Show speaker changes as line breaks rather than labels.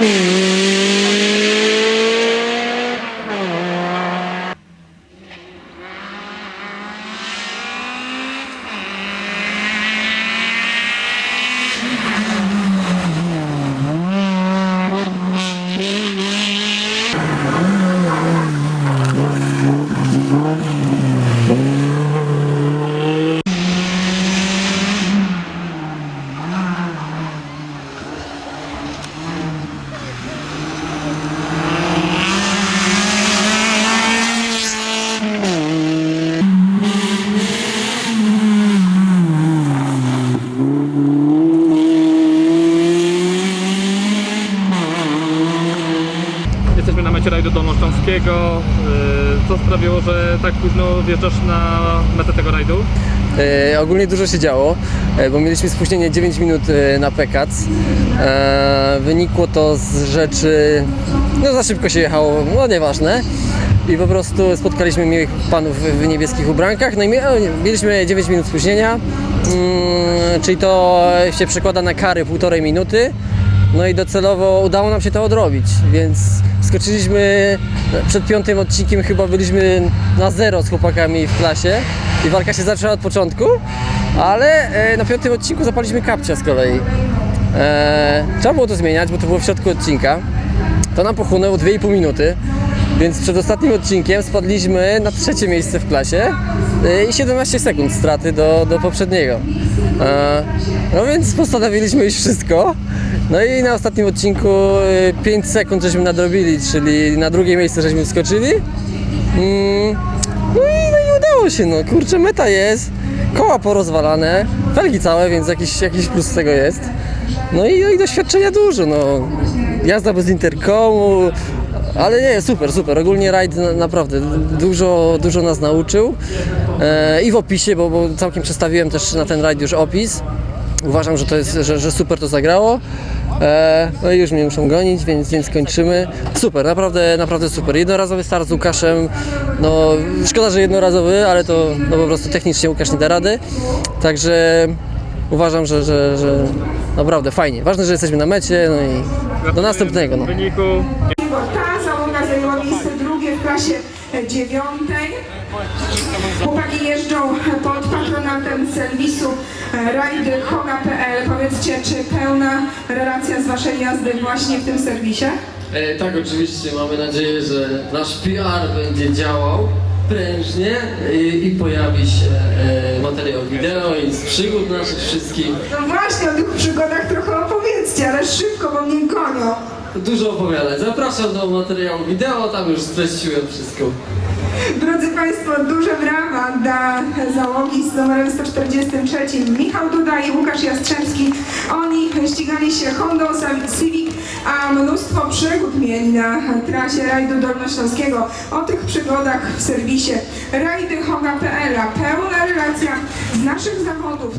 Thank you. Jesteśmy na mecie rajdu Dolnośląskiego. Yy, Co sprawiło, że tak późno wjeżdżasz na metę tego rajdu?
E, ogólnie dużo się działo, e, bo mieliśmy spóźnienie 9 minut na Pekac. E, wynikło to z rzeczy, no za szybko się jechało, no nieważne. I po prostu spotkaliśmy miłych panów w, niebieskich ubrankach, no i mie- mieliśmy 9 minut spóźnienia, mm, czyli to się przekłada na kary półtorej minuty. No i docelowo udało nam się to odrobić, więc skoczyliśmy przed piątym odcinkiem chyba byliśmy na zero z chłopakami w klasie i walka się zaczęła od początku, ale e, na piątym odcinku zapaliśmy kapcia z kolei. E, trzeba było to zmieniać, bo to było w środku odcinka. To nam pochłonęło 2,5 minuty, więc przed ostatnim odcinkiem spadliśmy na trzecie miejsce w klasie e, i 17 sekund straty do, do poprzedniego. E, no więc postanowiliśmy iść wszystko. No i na ostatnim odcinku e, 5 sekund żeśmy nadrobili, czyli na drugie miejsce żeśmy wskoczyli. Mm, no i, no i udało się, no kurczę, meta jest, koła porozwalane, felgi całe, więc jakiś, jakiś plus z tego jest. No i, no i doświadczenia dużo, no. Jazda bez interkomu, ale nie, super, super. Ogólnie rajd na, naprawdę dużo, dużo nas nauczył. E, I w opisie, bo, bo całkiem przestawiłem też na ten rajd już opis. Uważam, że to jest, że, że super to zagrało. E, no i już mnie muszą gonić, więc, więc kończymy. Super, naprawdę, naprawdę super. Jednorazowy start z Łukaszem. No, szkoda, że jednorazowy, ale to no, po prostu technicznie Łukasz nie da rady. Także uważam, że, że, że naprawdę fajnie. Ważne, że jesteśmy na mecie, no i do następnego. No.
W klasie e, dziewiątej. Chłopaki jeżdżą pod patronatem serwisu e, rajdy Hoga.pl. Powiedzcie, czy pełna relacja z waszej jazdy właśnie w tym serwisie?
E, tak, oczywiście. Mamy nadzieję, że nasz PR będzie działał prężnie i, i pojawi się e, materiał wideo i z przygód naszych wszystkich.
No właśnie, o tych przygodach trochę opowiedzcie, ale szybko, bo mnie gonią.
Dużo opowiadać. Zapraszam do materiału wideo, tam już streściłem wszystko.
Drodzy Państwo, duże brawa dla załogi z numerem 143 Michał Duda i Łukasz Jastrzębski. Oni ścigali się Hondą Civic, a mnóstwo przygód mieli na trasie rajdu Dolnośląskiego. O tych przygodach w serwisie rajdyhoga.pl. Pełna relacja z naszych zawodów.